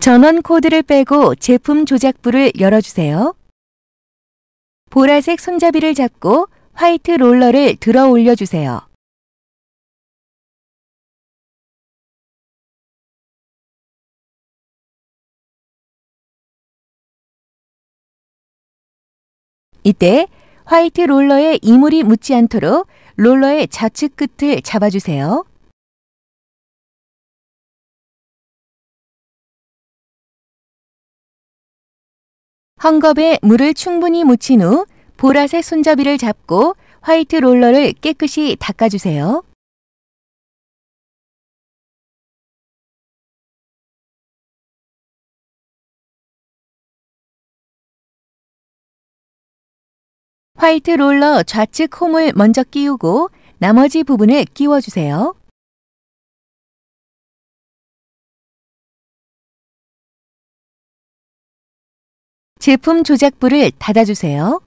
전원 코드를 빼고 제품 조작부를 열어주세요. 보라색 손잡이를 잡고 화이트 롤러를 들어 올려주세요. 이때 화이트 롤러에 이물이 묻지 않도록 롤러의 좌측 끝을 잡아주세요. 헝겊에 물을 충분히 묻힌 후 보라색 손잡이를 잡고 화이트 롤러를 깨끗이 닦아주세요. 화이트 롤러 좌측 홈을 먼저 끼우고 나머지 부분을 끼워주세요. 제품 조작부를 닫아주세요.